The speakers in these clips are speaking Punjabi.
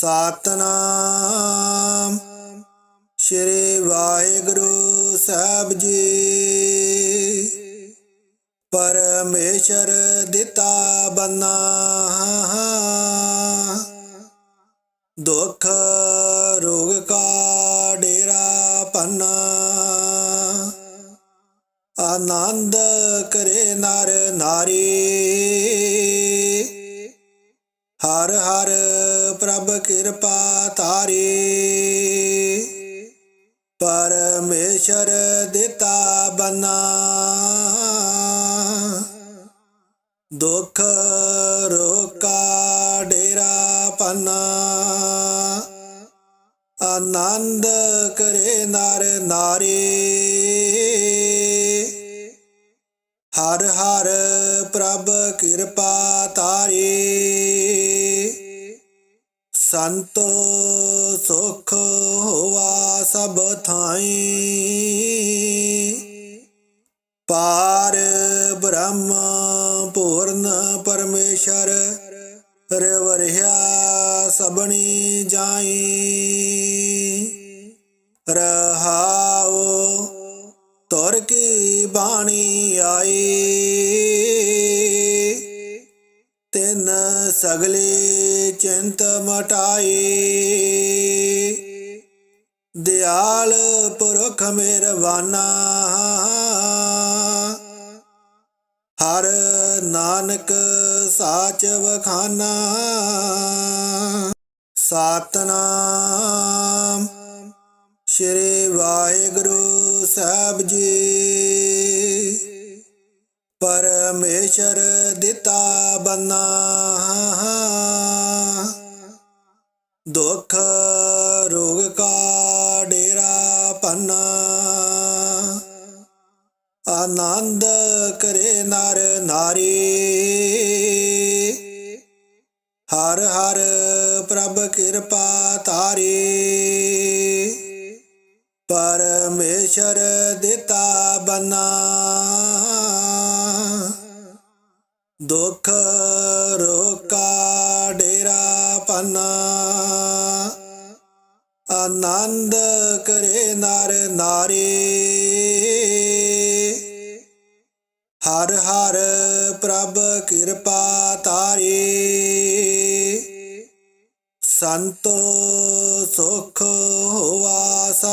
ਸਤਨਾਮ। ਸ਼੍ਰੀ ਵਾਹਿਗੁਰੂ ਸਾਹਿਬ ਜੀ। ਪਰਮੇਸ਼ਰ ਦਿੱਤਾ ਬੰਨਾ। ਦੁੱਖ ਰੋਗ ਕਾ ਡੇਰਾ ਪੰਨਾ। ਆਨੰਦ ਕਰੇ ਨਰ ਨਾਰੀ। ਹਰ ਹਰ ਪ੍ਰਭ ਕਿਰਪਾ ਤਾਰੀ ਪਰਮੇਸ਼ਰ ਦਿੱਤਾ ਬਨਾ। ਦੁੱਖ ਰੋਕਾ ਡੇਰਾ ਪਨਾ ਆਨੰਦ ਕਰੇ ਨਰ ਨਾਰੀ। ਹਰ ਹਰ ਪ੍ਰਭ ਕਿਰਪਾ ਤਾਰੀ ਸੰਤੋ ਸੁਖ ਹੋਵਾ ਸਭ ਥਾਈ। ਪਾਰ ਬ੍ਰਹਮ ਪੂਰਨ ਪਰਮੇਸ਼ਰ, ਰਵਰਿਆ ਸਬਣੀ ਜਾਈ। ਰਹਾਉ ਤੁਰ ਕੀ ਬਾਣੀ ਆਈ। ਤਿੰਨ ਸਗਲੇ ਚਿੰਤ ਮਟਾਈ ਦਿਆਲ ਪੁਰਖ ਮਿਹਰਬਾਨਾ ਹਰ ਨਾਨਕ ਸਾਚ ਵਖਾਨਾ। ਸਤਨਾਮ ਸ਼੍ਰੀ ਵਾਹਿਗੁਰੂ ਸਾਹਿਬ ਜੀ। ਪਰਮੇਸ਼ਰ ਦਿੱਤਾ ਬੰਨਾ।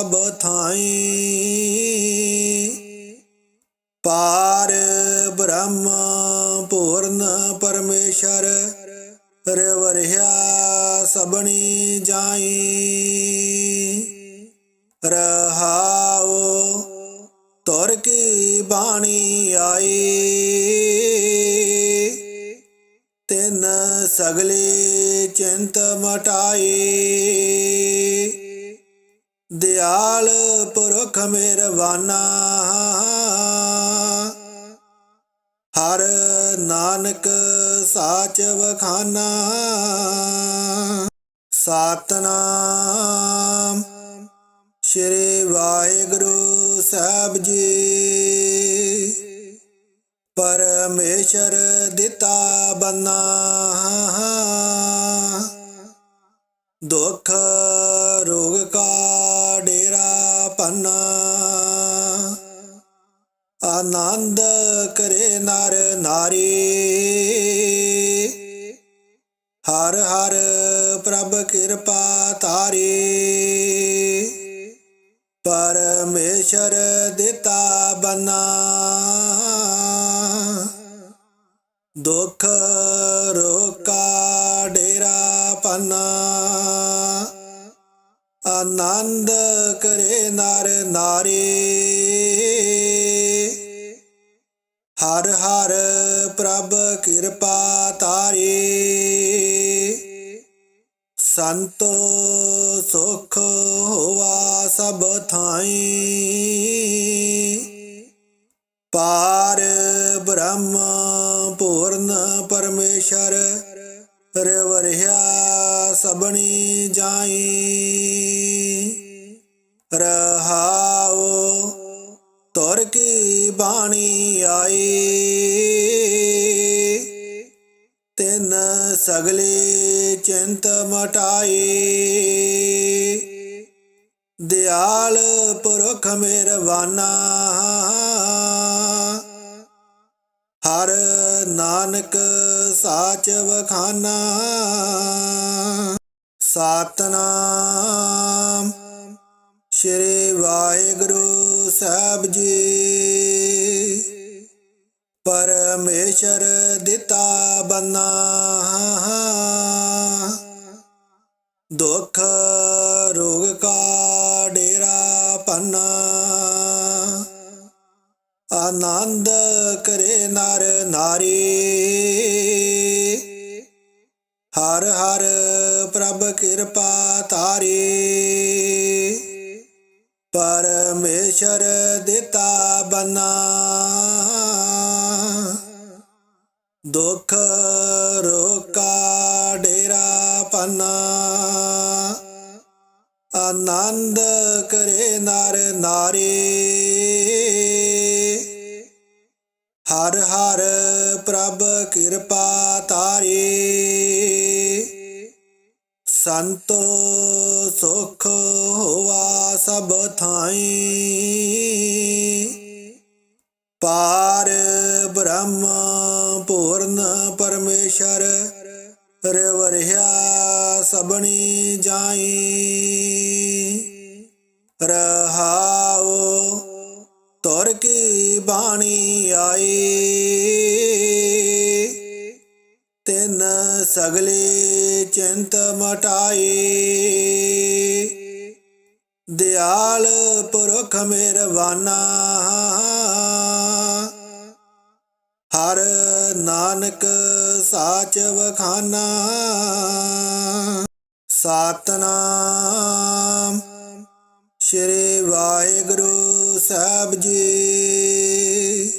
ਸਭ ਥਾਈ। ਪਾਰ ਬ੍ਰਹਮ ਪੂਰਨ ਪਰਮੇਸ਼ਰ ਰਵ ਸਾਚ ਵਖਾਨਾ। ਸਤਨਾਮ ਸ਼੍ਰੀ ਵਾਹਿਗੁਰੂ ਸਾਹਿਬ ਜੀ। ਪਰਮੇਸ਼ਰ ਦਿੱਤਾ ਬੰਨਾ। ਦੁੱਖ ਰੋਗ ਕਾ ਡੇਰਾ ਪੰਨਾ। ਆਨੰਦ ਕਰੇ ਨਰ ਨਾਰੀ ਹਰ ਹਰ ਪ੍ਰਭ ਕਿਰਪਾ ਤਾਰੀ ਪਰਮੇਸ਼ਰ ਦਿੱਤਾ ਬਨਾ। ਦੁੱਖ ਸੰਤੋ ਚਿੰਤ ਮਟਾਈ। ਦਿਆਲ ਪੁਰਖ ਮਿਹਰਬਾਨਾ ਹਰ ਨਾਨਕ ਸਾਚ ਵਖਾਨਾ। ਸਤਨਾਮ ਸ਼੍ਰੀ ਵਾਹਿਗੁਰੂ ਸਾਹਿਬ ਜੀ। ਪਰਮੇਸ਼ਰ ਦਿੱਤਾ ਬੰਨਾ। ਆਨੰਦ ਕਰੇ ਨਰ ਨਾਰੀ। ਸੰਤੋ ਚਿੰਤ ਮਟਾਈ ਦਿਆਲ ਪੁਰਖ ਮਿਹਰਬਾਨਾ ਹਰ ਨਾਨਕ ਸਾਚ ਵਖਾਨਾ। ਸਤਨਾਮ ਸ਼੍ਰੀ ਵਾਹਿਗੁਰੂ ਸਾਹਿਬ ਜੀ।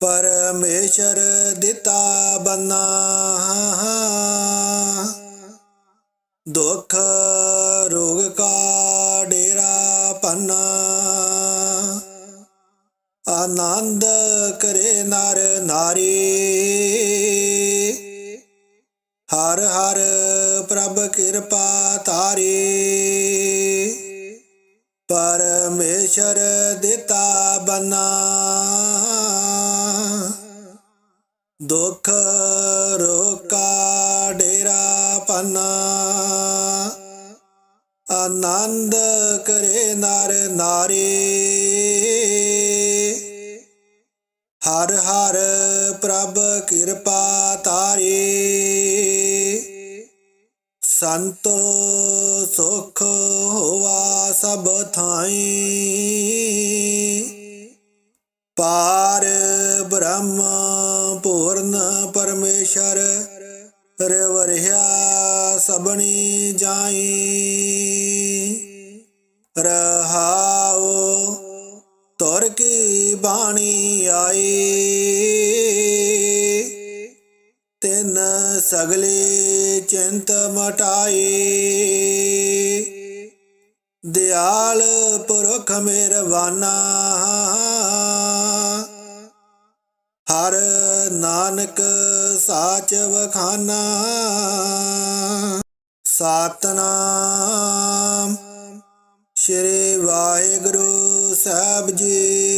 ਪਰਮੇਸ਼ਰ ਦਿੱਤਾ ਬੰਨਾ। ਦੁੱਖ ਰੋਗ ਕਾ ਡੇਰਾ ਪੰਨਾ। ਆਨੰਦ ਕਰੇ ਨਰ ਨਾਰੀ। ਹਰ ਹਰ ਪ੍ਰਭ ਕਿਰਪਾ ਤਾਰੀ। ਪਰਮੇਸ਼ਰ ਸਗਲੇ ਚਿੰਤ ਮਟਾਈ ਦਿਆਲ ਪੁਰਖ ਮਿਹਰਬਾਨਾ। ਹਰ ਨਾਨਕ ਸਾਚ ਵਖਾਨਾ। ਸਤਨਾਮ ਸ਼੍ਰੀ ਵਾਹਿਗੁਰੂ ਸਾਹਿਬ ਜੀ।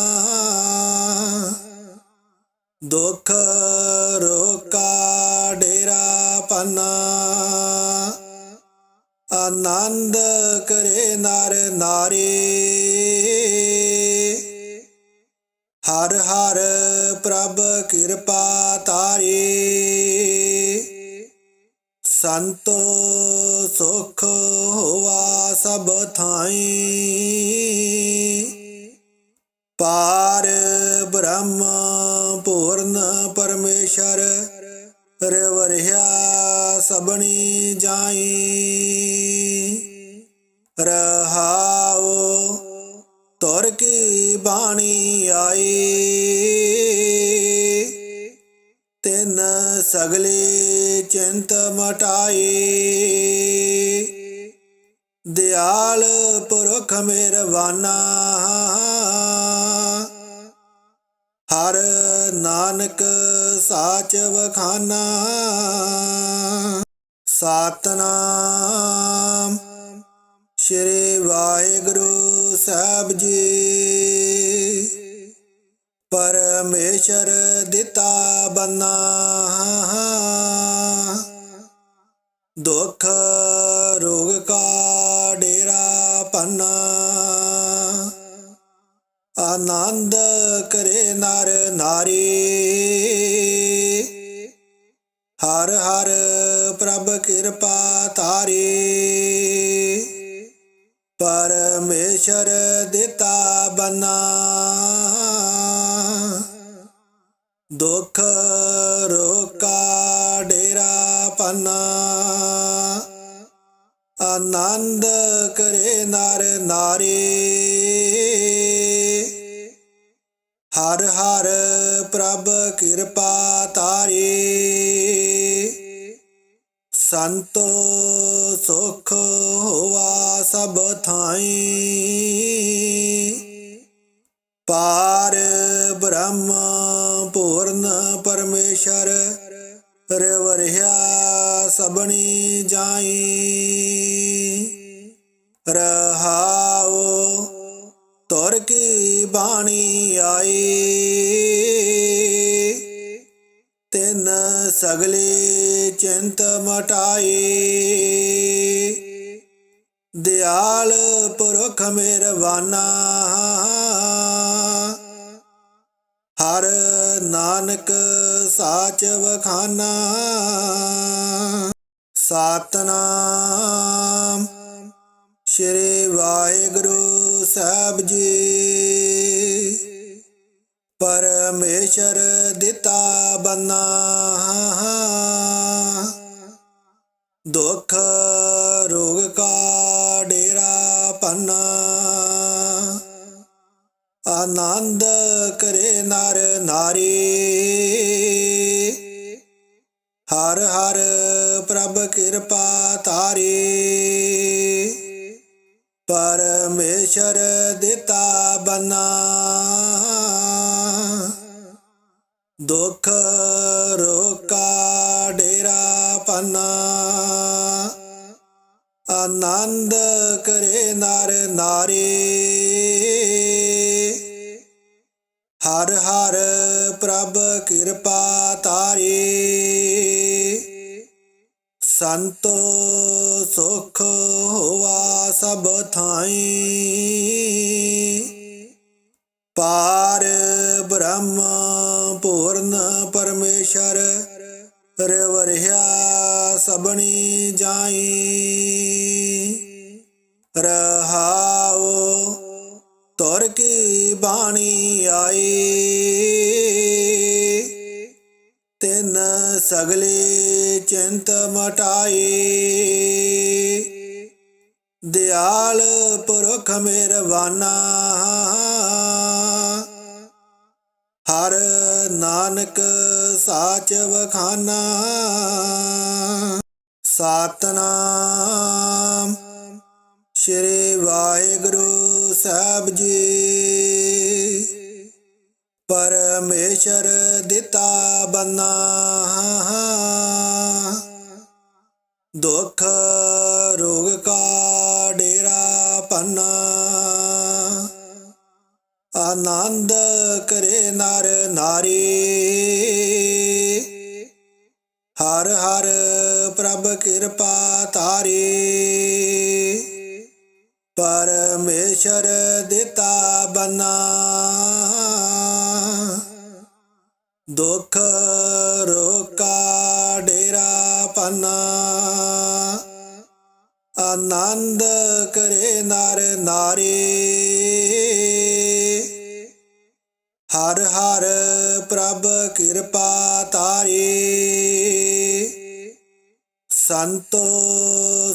ਦੁੱਖ ਰੋਕਾ ਡੇਰਾ ਪਨਾ। ਆਨੰਦ ਕਰੇ ਨਰ ਨਾਰੀ। ਪੁਰਖ ਮਿਹਰਬਾਨਾ ਹਰ ਨਾਨਕ ਸਾਚ ਵਖਾਨਾ। ਸਤਨਾਮ ਸ਼੍ਰੀ ਵਾਹਿਗੁਰੂ ਸਾਹਿਬ ਜੀ। ਪਰਮੇਸ਼ਰ ਦਿੱਤਾ ਬੰਨਾ। ਦੁੱਖ ਆਨੰਦ ਕਰੇ ਨਰ ਨਾਰੀ। ਹਰ ਹਰ ਪ੍ਰਭ ਕਿਰਪਾ ਤਾਰੀ ਪਰਮੇਸ਼ਰ ਦਿੱਤਾ ਬੰਨਾ। ਦੁੱਖ ਰੋਕਾ ਡੇਰਾ ਪਨਾ ਆਨੰਦ ਕਰੇ ਨਰ ਨਾਰੀ। ਪ੍ਰਭ ਕਿਰਪਾ ਤਾਰੀ ਸੰਤੋ ਸੁਖ ਹੋਵਾ ਸਭ ਥਾਈ। ਪਾਰ ਬ੍ਰਹਮ ਪੂਰਨ ਪਰਮੇਸ਼ਰ ਰਵਰਿਆ ਸਬਣੀ ਜਾਈ। ਸਗਲੇ ਚਿੰਤ ਮਟਾਈ ਦਿਆਲ ਪੁਰਖ ਮਿਹਰਬਾਨਾ ਹਰ ਨਾਨਕ ਸਾਚ ਵਖਾਨਾ। ਸਤਨਾਮ ਸ਼੍ਰੀ ਵਾਹਿਗੁਰੂ ਸਾਹਿਬ ਜੀ। ਪਰਮੇਸ਼ਰ ਦਿੱਤਾ ਬੰਨਾ। ਦੁੱਖ, ਰੋਗ ਕਾ ਡੇਰਾ ਪੰਨਾ। ਆਨੰਦ ਕਰੇ ਨਰ ਨਾਰੀ। ਹਰ ਹਰ ਪ੍ਰਭ ਕਿਰਪਾ ਤਾਰੀ ਪਰਮੇਸ਼ਰ ਦਿੱਤਾ ਬੰਨਾ। ਦੁੱਖ ਡੇਰਾ ਆਨੰਦ ਕਰੇ ਨਰ ਨਾਰੀ। ਹਰ ਹਰ ਪ੍ਰਭ ਕਿਰਪਾ ਤਾਰੀ। ਆਨੰਦ ਕਰੇ ਨਰ ਨਾਰੀ ਹਰ ਹਰ ਪ੍ਰਭ ਕਿਰਪਾ ਤਾਰੀ ਸੰਤੋ ਸੁਖ ਹੋਵਾ ਸਭ ਥਾਈ। ਪਾਰ ਬ੍ਰਹਮ ਪੂਰਨ ਪਰਮੇਸ਼ਰ ਰਵਰਿਆ ਸਬਣੀ ਜਾਈ। ਰਹਾਉ, ਤੁਰ ਕੀ ਬਾਣੀ ਆਈ। ਤਿੰਨ ਸਗਲੇ ਚਿੰਤ ਮਟਾਈ। ਦਿਆਲ ਪੁਰਖ ਮਿਹਰਬਾਨਾ ਹਰ ਨਾਨਕ ਸਾਚ ਵਖਾਨਾ। ਸਤਨਾਮ ਸ਼੍ਰੀ ਵਾਹਿਗੁਰੂ ਸਾਹਿਬ ਜੀ। ਪਰਮੇਸ਼ਰ ਦਿੱਤਾ ਬੰਨਾ। ਦੁੱਖ ਕਰੇ ਨਰ ਨਾਰੀ।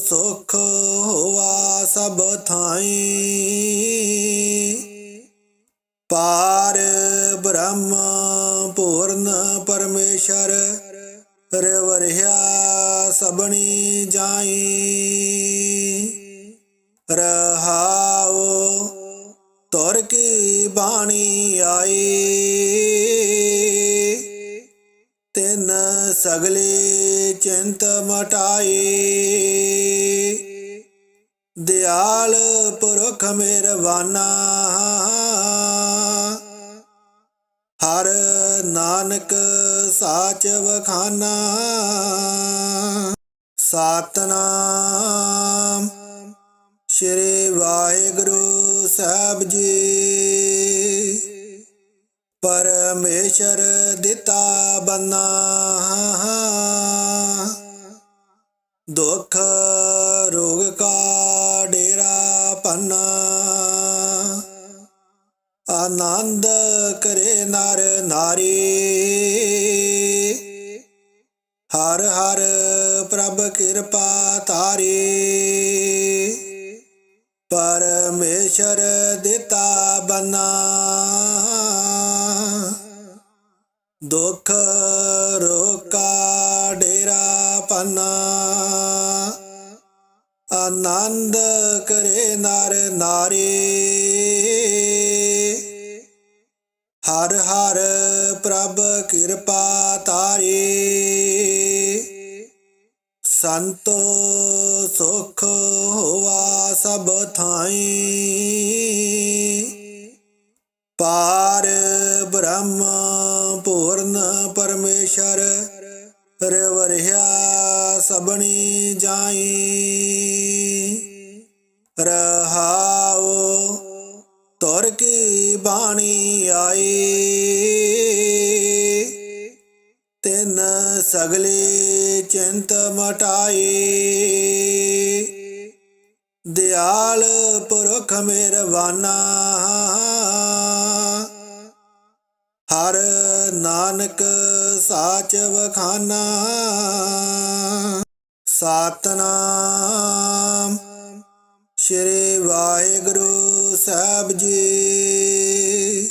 ਸੁਖ ਹੋਵਾ ਸਭ ਥਾਈ। ਪਾਰ ਬ੍ਰਹਮ ਪੂਰਨ ਪਰਮੇਸ਼ਰ ਰਵਰਿਆ ਸਬਣੀ ਜਾਈ। ਸਾਚ ਵਖਾਨਾ। ਸਤਨਾਮ ਸ਼੍ਰੀ ਵਾਹਿਗੁਰੂ ਸਾਹਿਬ ਜੀ। ਪਰਮੇਸ਼ਰ ਦਿੱਤਾ ਬੰਨਾ। ਦੁੱਖ ਰੋਗ ਕਾ ਡੇਰਾ ਪੰਨਾ। ਆਨੰਦ ਕਰੇ ਨਰ ਨਾਰੀ। ਤਾਰੀ। ਪਰਮੇਸ਼ਰ ਦਿੱਤਾ ਬੰਨਾ। ਦੁੱਖ ਰੋਕਾ ਡੇਰਾ ਪਨਾ। ਆਨੰਦ ਕਰੇ ਨਰ ਨਾਰੀ। ਬ੍ਰਹਮ ਪੂਰਨ ਪਰਮੇਸ਼ਰ, ਰਵਰਿਆ ਸਬਣੀ ਜਾਈ। ਰਹਾਉ ਤੁਰ ਕੀ ਬਾਣੀ ਆਈ। ਤਿੰਨ ਸਗਲੇ ਚਿੰਤ ਮਟਾਈ। ਸਾਚ ਵਖਾਨਾ ਸਤਨਾਮ ਸ਼੍ਰੀ ਵਾਹਿਗੁਰੂ ਸਾਹਿਬ ਜੀ।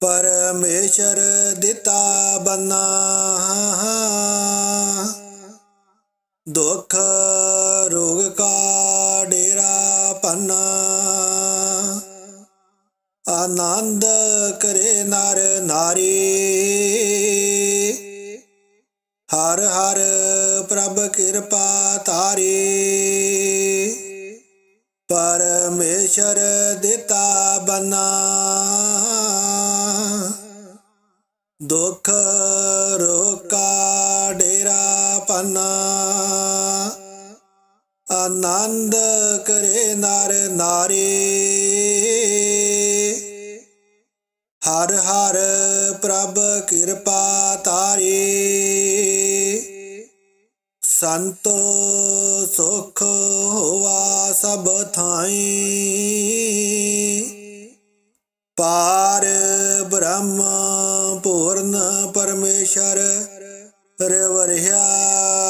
ਪਰਮੇਸ਼ਰ ਦਿੱਤਾ ਬੰਨਾ। ਦੁੱਖ ਰੋਗ ਕਾ ਡੇਰਾ ਪੰਨਾ। ਆਨੰਦ ਕਰੇ ਨਰ ਨਾਰੀ। ਹਰ ਹਰ ਪ੍ਰਭ ਕਿਰਪਾ ਤਾਰੀ ਪਰਮੇਸ਼ਰ ਦਿੱਤਾ ਬੰਨਾ। ਦੁੱਖ ਰੋਕਾ ਡੇਰਾ ਪੰਨਾ ਆਨੰਦ ਕਰੇ ਨਰ ਨਾਰੀ। ਹਰ ਹਰ ਪ੍ਰਭ ਕਿਰਪਾ ਤਾਰੀ ਸੰਤੋ ਸੁਖ ਹੋਵਾ ਸਭ ਥਾਈ। ਪਾਰ ਬ੍ਰਹਮ ਪੂਰਨ ਪਰਮੇਸ਼ਰ ਰਵਰਿਆ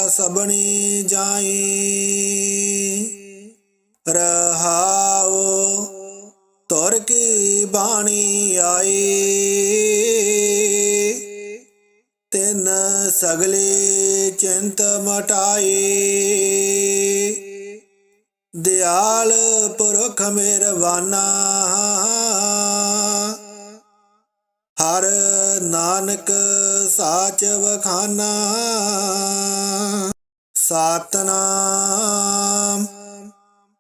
ਸਬਣੀ ਜਾਈ। ਚਿੰਤ ਮਟਾਈ ਦਿਆਲ ਪੁਰਖ ਮਿਹਰਬਾਨਾ ਹਰ ਨਾਨਕ ਸਾਚ ਵਖਾਨਾ। ਸਤਨਾਮ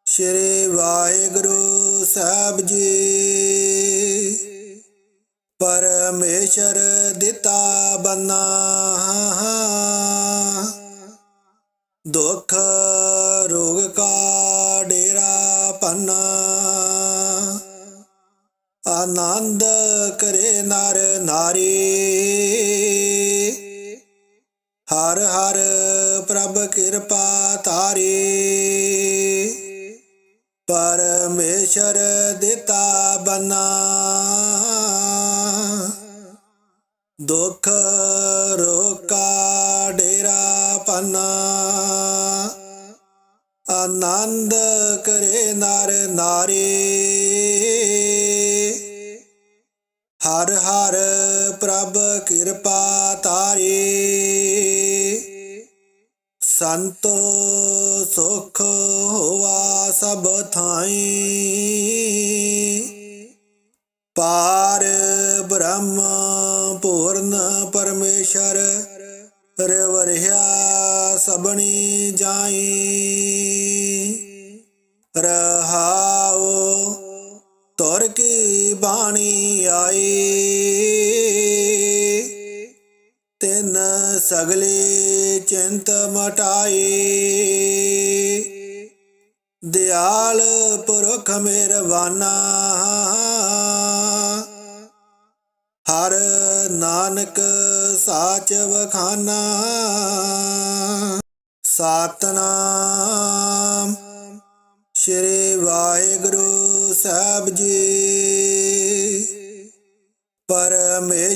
ਸ਼੍ਰੀ ਵਾਹਿਗੁਰੂ ਸਾਹਿਬ ਜੀ। ਪਰਮੇਸ਼ਰ ਦਿੱਤਾ ਬੰਨਾ। ਦੁੱਖ ਰੋਗ ਕਾ ਡੇਰਾ ਪੰਨਾ। ਆਨੰਦ ਕਰੇ ਨਰ ਨਾਰੀ। ਹਰ ਹਰ ਪ੍ਰਭ ਕਿਰਪਾ ਤਾਰੀ ਪਰਮੇਸ਼ਰ ਸਗਲੇ ਚਿੰਤ ਮਟਾਈ ਦਿਆਲ ਪੁਰਖ ਮਿਹਰਬਾਨਾ। ਹਰ ਨਾਨਕ ਸਾਚ ਵਖਾਨਾ। ਸਤਨਾਮ ਸ਼੍ਰੀ ਵਾਹਿਗੁਰੂ ਸਾਹਿਬ ਜੀ। ਪਰਮੇਸ਼ਰ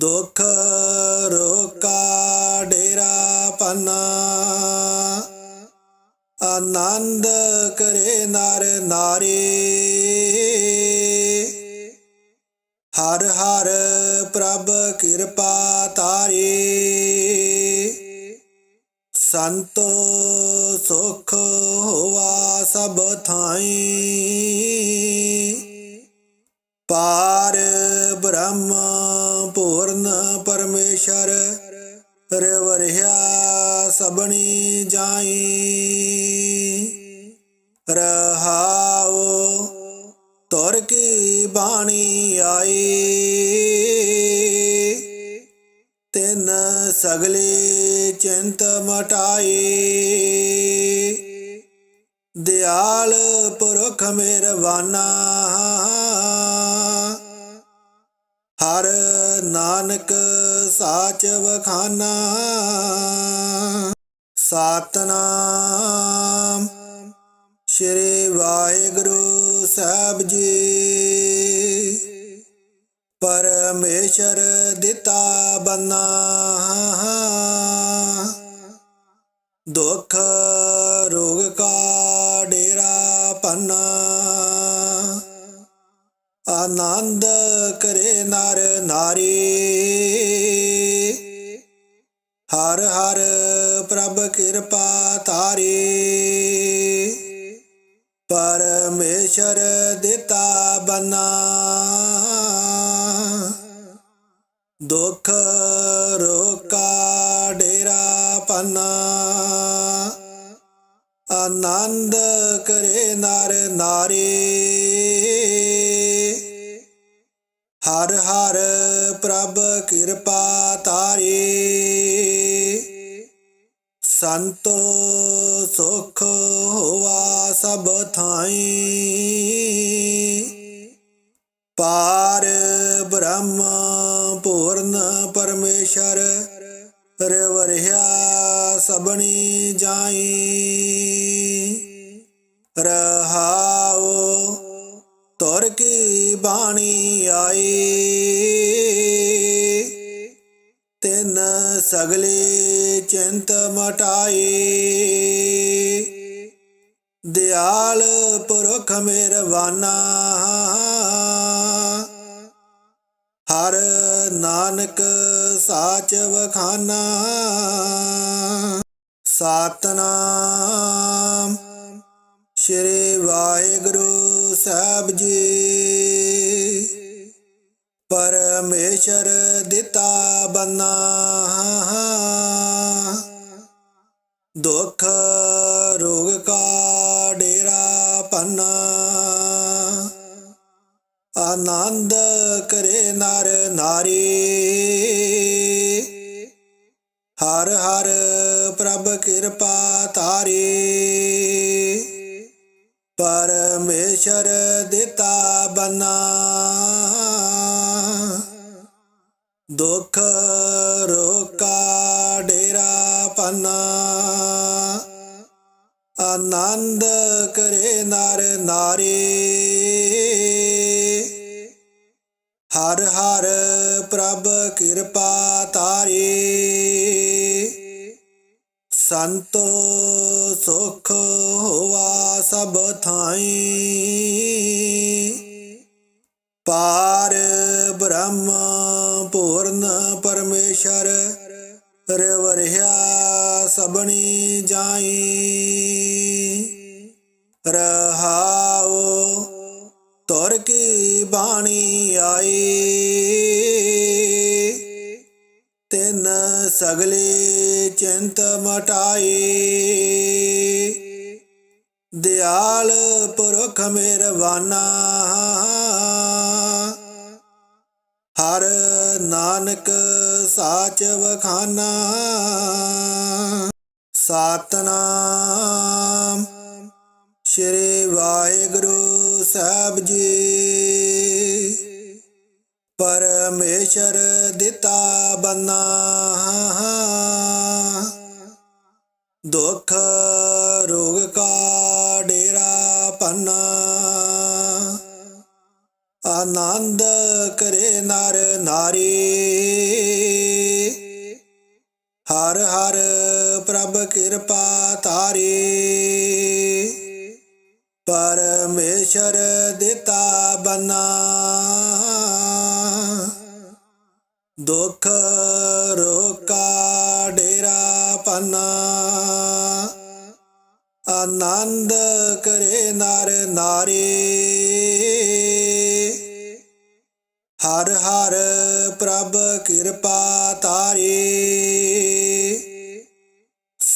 ਦੁੱਖ ਰੋਕਾ ਡੇਰਾ ਪੰਨਾ। ਆਨੰਦ ਕਰੇ ਨਰ ਨਾਰੀ। ਮਿਹਰਬਾਨਾ ਹਰ ਨਾਨਕ ਸਾਚ ਵਖਾਨਾ। ਸਤਨਾਮ ਸ਼੍ਰੀ ਵਾਹਿਗੁਰੂ ਸਾਹਿਬ ਜੀ। ਪਰਮੇਸ਼ਰ ਦਿੱਤਾ ਬੰਨਾ। ਦੁੱਖ ਆਨੰਦ ਕਰੇ ਨਰ ਨਾਰੀ। ਹਰ ਹਰ ਪ੍ਰਭ ਕਿਰਪਾ ਤਾਰੀ ਪਰਮੇਸ਼ਰ ਦਿੱਤਾ ਬੰਨਾ। ਦੁੱਖ ਰੋਕਾ ਡੇਰਾ ਪਨਾ। ਆਨੰਦ ਕਰੇ ਨਰ ਨਾਰੀ। ਹਰ ਪ੍ਰਭ ਕਿਰਪਾ ਤਾਰੀ ਸੰਤੋ ਸੁਖ ਹੋਵਾ ਸਭ ਥਾਈ। ਪਾਰ ਬ੍ਰਹਮ ਪੂਰਨ ਪਰਮੇਸ਼ਰ, ਰਵਰਿਆ ਸਬਣੀ ਜਾਈ। ਰਹਾਉ, ਤੁਰ ਕੀ ਬਾਣੀ ਆਈ। ਸਗਲੇ ਚਿੰਤ ਮਟਾਈ ਦਿਆਲ ਪੁਰਖ ਮਿਹਰਬਾਨਾ। ਹਰ ਨਾਨਕ ਸਾਚ ਵਖਾਨਾ। ਸਤਨਾਮ ਸ਼੍ਰੀ ਵਾਹਿਗੁਰੂ ਸਾਹਿਬ ਜੀ। ਪਰਮੇਸ਼ਰ ਦਿੱਤਾ ਬੰਨਾ। ਆਨੰਦ ਕਰੇ ਨਰ ਨਾਰੀ। ਹਰ ਹਰ ਪ੍ਰਭ ਕਿਰਪਾ ਤਾਰੀ ਕਿਰਪਾ ਤਾਰੇ ਸੰਤੋ ਸੁਖ ਹੋਵਾ ਸਭ ਥਾਈ। ਚਿਤ ਮਟਾਏ ਦਿਆਲ ਪੁਰਖ ਮਿਹਰਬਾਨਾ ਹਰ ਨਾਨਕ ਸਾਚ ਵਖਾਨਾ। ਸਤਨਾਮ ਸ੍ਰੀ ਵਾਹਿਗੁਰੂ ਸਾਹਿਬ ਜੀ। ਪਰਮੇਸ਼ਰ ਦਿੱਤਾ ਬੰਨਾ।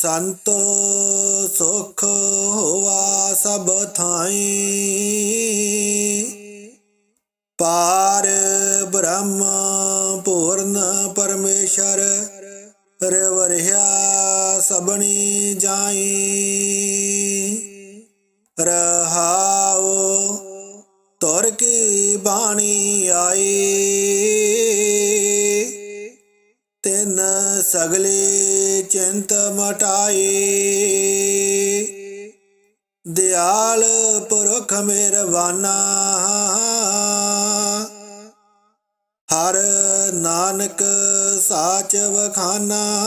ਸੰਤੋ ਸੁਖ ਹੋਵਾ ਸਭ ਥਾਈ। ਮਾਨਾ। ਹਰ ਨਾਨਕ ਸਾਚ ਵਖਾਨਾ।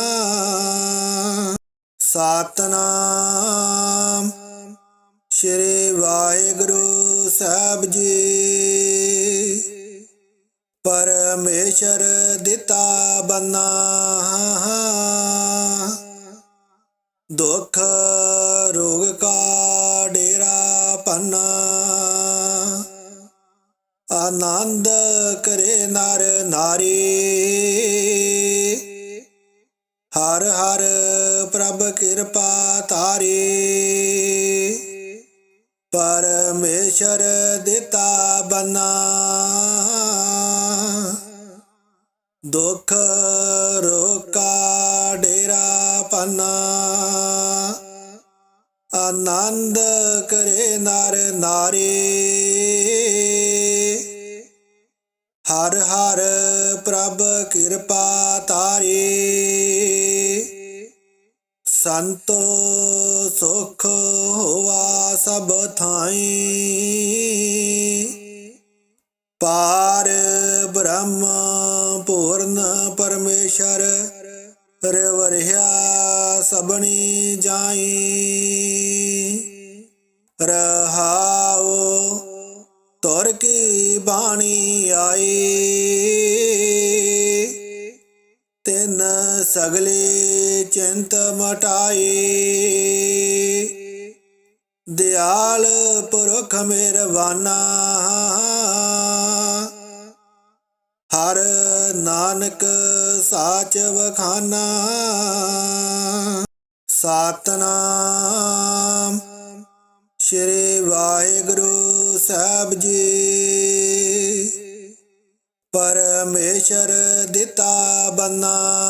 ਸਤਨਾਮ ਸ੍ਰੀ ਵਾਹਿਗੁਰੂ ਸਾਹਿਬ ਜੀ। ਪਰਮੇਸ਼ਰ ਦਿੱਤਾ ਬੰਨਾ। ਕਰੇ ਨਰ ਨਾਰੀ। I'm. ਜਾਨਾ ਸਤਨਾਮ। ਸ਼੍ਰੀ ਵਾਹਿਗੁਰੂ ਸਾਹਿਬ ਜੀ। ਪਰਮੇਸ਼ਰ ਦਿੱਤਾ ਬੰਨਾ।